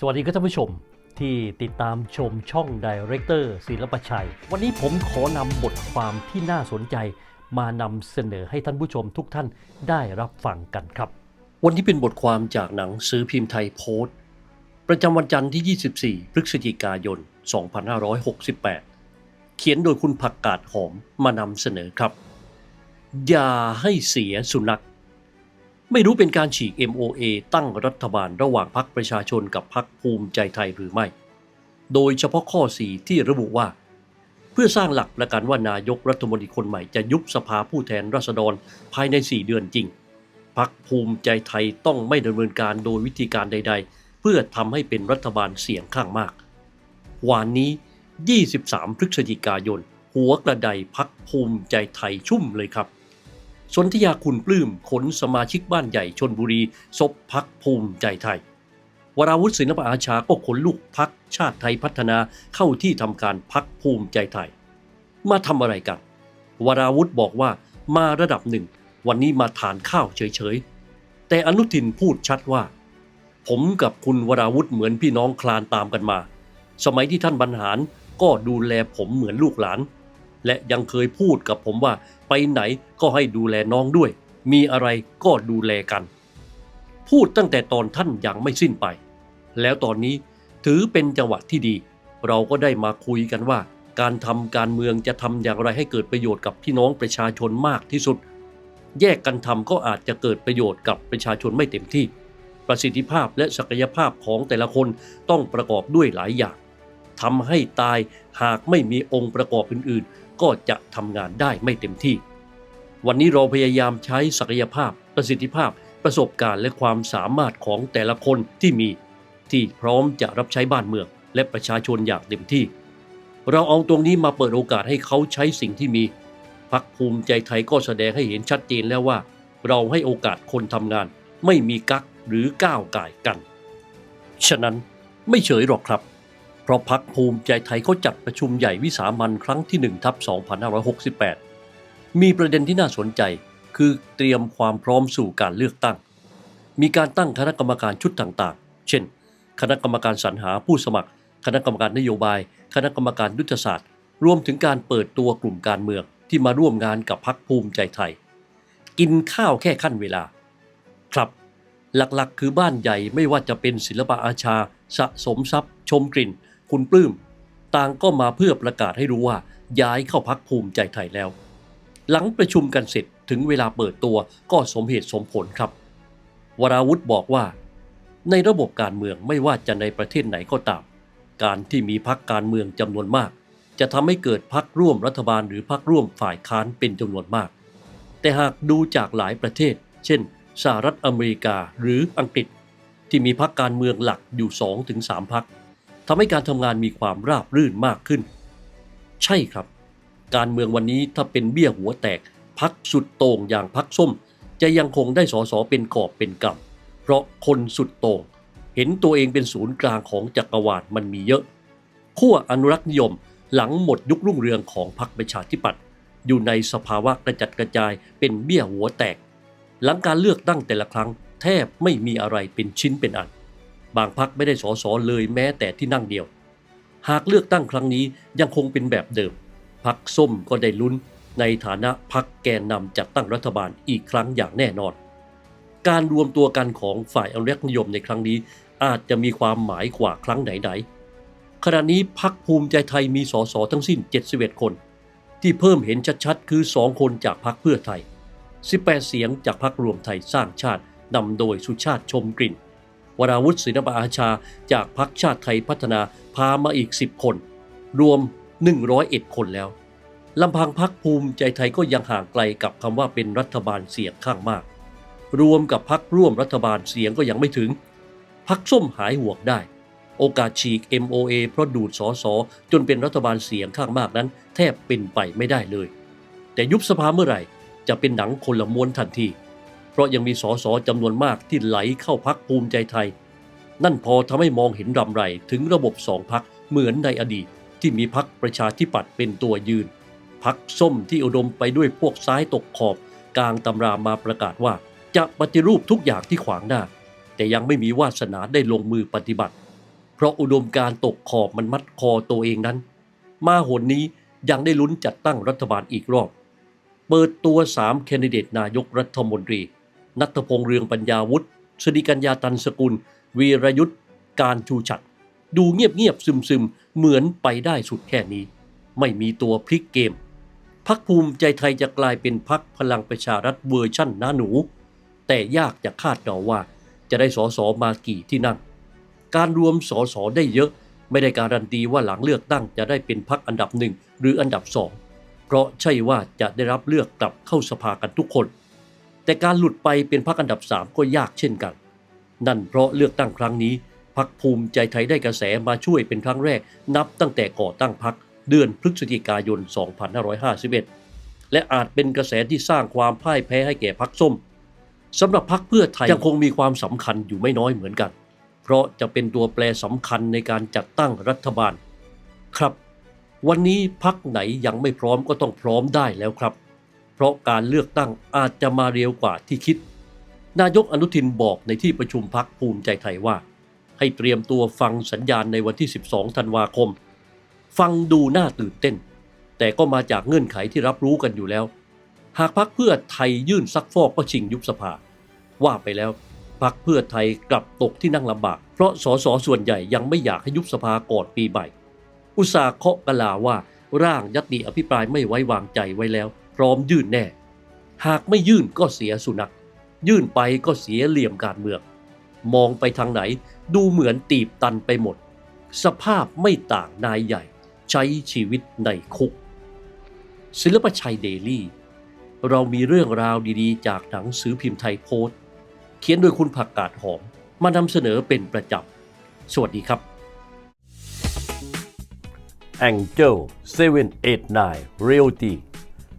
สวัสดีครับท่านผู้ชมที่ติดตามชมช่องดีเรคเตอร์ศิลปชัย วันนี้ผมขอนำบทความที่น่าสนใจ มานำเสนอให้ท่านผู้ชมทุกท่านได้รับฟังกันครับ วันนี้เป็นบทความจากหนังสือพิมพ์ไทยโพสต์ ประจำวันจันทร์ที่ 24 พฤศจิกายน 2568 เขียนโดยคุณผักกาดหอมมานำเสนอครับ อย่าให้เสียสุนัข ไม่รู้เป็นการฉีก MOA ตั้งรัฐบาลระหว่างพรรคประชาชนกับพรรคภูมิใจไทยหรือไม่ โดยเฉพาะข้อ 4 ที่ระบุว่า เพื่อสร้างหลักประกันว่านายกรัฐมนตรีคนใหม่จะยุบสภาผู้แทนราษฎรภายใน 4 เดือนจริง พรรคภูมิใจไทยต้องไม่ดำเนินการโดยวิธีการใด ๆ เพื่อทำให้เป็นรัฐบาลเสียงข้างมากวานนี้ 23 พฤศจิกายน หัวกระไดพักภูมิใจไทยชุ่มเลยครับ สนธยาคุณปลื้มขนสมาชิกบ้านใหญ่ชนบุรีซบพักภูมิใจไทย วราวุฒิศิลปอาชาก็ขนลูกพักชาติไทยพัฒนาเข้าที่ทำการพักภูมิใจไทย มาทำอะไรกัน วราวุฒิบอกว่ามาระดับหนึ่ง วันนี้มาทานข้าวเฉยๆ แต่อนุทินพูดชัดว่า ผมกับคุณวราวุฒิเหมือนพี่น้องคลานตามกันมา สมัยที่ท่านบรรหารก็ดูแลผมเหมือนลูกหลาน และยังเคยพูดกับผมว่าไปไหนก็ให้ดูแลน้องด้วย มีอะไรก็ดูแลกัน พูดตั้งแต่ตอนท่านยังไม่สิ้นไป แล้วตอนนี้ถือเป็นจังหวะที่ดี เราก็ได้มาคุยกันว่า การทำการเมืองจะทำอย่างไรให้เกิดประโยชน์กับพี่น้องประชาชนมากที่สุด แยกกันทำก็อาจจะเกิดประโยชน์กับประชาชนไม่เต็มที่ ประสิทธิภาพและศักยภาพของแต่ละคนต้องประกอบด้วยหลายอย่างทำให้ตายหากไม่มีองค์ประกอบอื่นๆ ก็จะทำงานได้ไม่เต็มที่ วันนี้เราพยายามใช้ศักยภาพ ประสิทธิภาพ ประสบการณ์และความสามารถของแต่ละคนที่มี ที่พร้อมจะรับใช้บ้านเมือง และประชาชนอย่างเต็มที่ เราเอาตรงนี้มาเปิดโอกาสให้เขาใช้สิ่งที่มีพักภูมิใจไทยก็แสดงให้เห็นชัดเจนแล้วว่า เราให้โอกาสคนทำงาน ไม่มีกักหรือก้าวไก่กัน ฉะนั้นไม่เฉยหรอกครับ เพราะพักภูมิใจไทยเขาจัดประชุมใหญ่วิสามันครั้งที่1ทับ2568 มีประเด็นที่น่าสนใจคือเตรียมความพร้อมสู่การเลือกตั้ง มีการตั้งคณะกรรมการชุดต่างๆ เช่น คณะกรรมการสรรหาผู้สมัคร คณะกรรมการนโยบาย คณะกรรมการยุทธศาสตร์ รวมถึงการเปิดตัวกลุ่มการเมืองที่มาร่วมงานกับพักภูมิใจไทย กินข้าวแค่ขั้นเวลา ครับหลักๆ คือบ้านใหญ่ไม่ว่าจะเป็นศิลปะอาชา สะสมทรัพย์ ชมกลิ่น คุณปลื้มต่างก็มาเพื่อประกาศให้รู้ว่าย้ายเข้าพักภูมิใจไทยแล้ว หลังประชุมกันเสร็จถึงเวลาเปิดตัวก็สมเหตุสมผลครับ วราวุธบอกว่า ในระบบการเมืองไม่ว่าจะในประเทศไหนก็ตาม การที่มีพักการเมืองจำนวนมาก จะทำให้เกิดพักร่วมรัฐบาลหรือพักร่วมฝ่ายค้านเป็นจำนวนมาก แต่หากดูจากหลายประเทศ เช่นสหรัฐอเมริกาหรืออังกฤษ ที่มีพักการเมืองหลักอยู่ 2-3ถึง3พัก ทำให้การทำงานมีความราบรื่นมากขึ้น ใช่ครับ การเมืองวันนี้ถ้าเป็นเบี้ยหัวแตกพักสุดโต่งอย่างพักส้ม จะยังคงได้สอสอเป็นกอบเป็นกำเพราะคนสุดโต่งเห็นตัวเองเป็นศูนย์กลางของจักรวาลมันมีเยอะขั้วอนุรักษ์นิยมหลังหมดยุครุ่งเรืองของพรรคประชาธิปัตย์อยู่ในสภาวะกระจัดกระจายเป็นเบี้ยหัวแตก หลังการเลือกตั้งแต่ละครั้งแทบไม่มีอะไรเป็นชิ้นเป็นอัน บางพักไม่ได้สอสอเลยแม้แต่ที่นั่งเดียว หากเลือกตั้งครั้งนี้ยังคงเป็นแบบเดิม พักส้มก็ได้ลุ้นในฐานะพักแกนนำจัดตั้งรัฐบาลอีกครั้งอย่างแน่นอน การรวมตัวกันของฝ่ายอนุรักษ์นิยมในครั้งนี้อาจจะมีความหมายกว่าครั้งไหนๆขณะนี้พักภูมิใจไทยมีสสทั้งสิ้น 71 คน ที่เพิ่มเห็นชัดๆ คือ 2 คนจากพักเพื่อไทย 18 เสียงจากพักรวมไทยสร้างชาตินำโดยสุชาติชมกลิ่น วราวุฒิศิลปอาชา จากพักชาติไทยพัฒนาพามาอีก 10 คน รวม 101 คนแล้วลำพังพักภูมิใจไทยก็ยังห่างไกลกับคำว่าเป็นรัฐบาลเสียงข้างมาก รวมกับพักร่วมรัฐบาลเสียงก็ยังไม่ถึงพักส้มหายห่วงได้ โอกาสฉีก MOA เพราะดูดสอสอจนเป็นรัฐบาลเสียงข้างมากนั้น แทบเป็นไปไม่ได้เลย แต่ยุบสภาเมื่อไหร่จะเป็นหนังคนละม้วนทันที ราะยังมีสอสอจำนวนมากที่ไหลเข้าพักภูมิใจไทย นั่นพอทำให้มองเห็นรำไรถึงระบบสองพักเหมือนในอดีตที่มีพักประชาธิปัตย์เป็นตัวยืน พักส้มที่อุดมไปด้วยพวกซ้ายตกขอบ กลางตำรามาประกาศว่า จะปฏิรูปทุกอย่างที่ขวางหน้า แต่ยังไม่มีวาสนาได้ลงมือปฏิบัติ เพราะอุดมการตกขอบมันมัดคอตัวเองนั้น มาหนนี้ยังได้ลุ้นจัดตั้งรัฐบาลอีกรอบ เปิดตัวสามแคนดิเดตนายกรัฐมนตรี นัทพงษ์เรืองปัญญาวุฒิสริกัญญาตันสกุล วีรยุทธ์การชูฉัด ดูเงียบๆซึมๆ เหมือนไปได้สุดแค่นี้ ไม่มีตัวพลิกเกมพักภูมิใจไทยจะกลายเป็นพักพลังประชารัฐเวอร์ชั่นหน้าหนู แต่ยากจะคาดเดาว่าจะได้สอสอมากี่ที่นั่ง การรวมสอสอได้เยอะ ไม่ได้การันตีว่าหลังเลือกตั้งจะได้เป็นพักอันดับหนึ่งหรืออันดับสองเพราะใช่ว่าจะได้รับเลือกกลับเข้าสภากันทุกคน แต่การหลุดไปเป็นพักอันดับสามก็ยากเช่นกัน นั่นเพราะเลือกตั้งครั้งนี้พักภูมิใจไทยได้กระแสมาช่วยเป็นครั้งแรก นับตั้งแต่ก่อตั้งพักเดือนพฤศจิกายน 2551 และอาจเป็นกระแสที่สร้างความพ่ายแพ้ให้แก่พักส้มสำหรับพักเพื่อไทยยังคงมีความสำคัญอยู่ไม่น้อยเหมือนกัน เพราะจะเป็นตัวแปรสำคัญในการจัดตั้งรัฐบาล ครับ วันนี้พักไหนยังไม่พร้อมก็ต้องพร้อมได้แล้วครับ เพราะการเลือกตั้งอาจจะมาเร็วกว่าที่คิด นายกอนุทินบอกในที่ประชุมพักภูมิใจไทยว่า ให้เตรียมตัวฟังสัญญาณในวันที่ 12 ธันวาคม ฟังดูน่าตื่นเต้น แต่ก็มาจากเงื่อนไขที่รับรู้กันอยู่แล้ว หากพักเพื่อไทยยื่นซักฟอกก็ชิงยุบสภา ว่าไปแล้วพักเพื่อไทยกลับตกที่นั่งลำบาก เพราะสสส่วนใหญ่ยังไม่อยากให้ยุบสภาก่อนปีใหม่ อุตสาห์เคาะกะลาว่าร่างยัตติอภิปรายไม่ไว้วางใจไว้แล้ว พร้อมยื่นแน่ หากไม่ยื่นก็เสียสุนัข ยื่นไปก็เสียเหลี่ยมการเมือง มองไปทางไหนดูเหมือนตีบตันไปหมด สภาพไม่ต่างนายใหญ่ ใช้ชีวิตในคุก ศิลปชัยเดลี่ เรามีเรื่องราวดีๆ จากหนังสือพิมพ์ไทยโพสต์เขียนโดยคุณผักกาดหอม มานำเสนอเป็นประจำ สวัสดีครับ Angel 789 Realty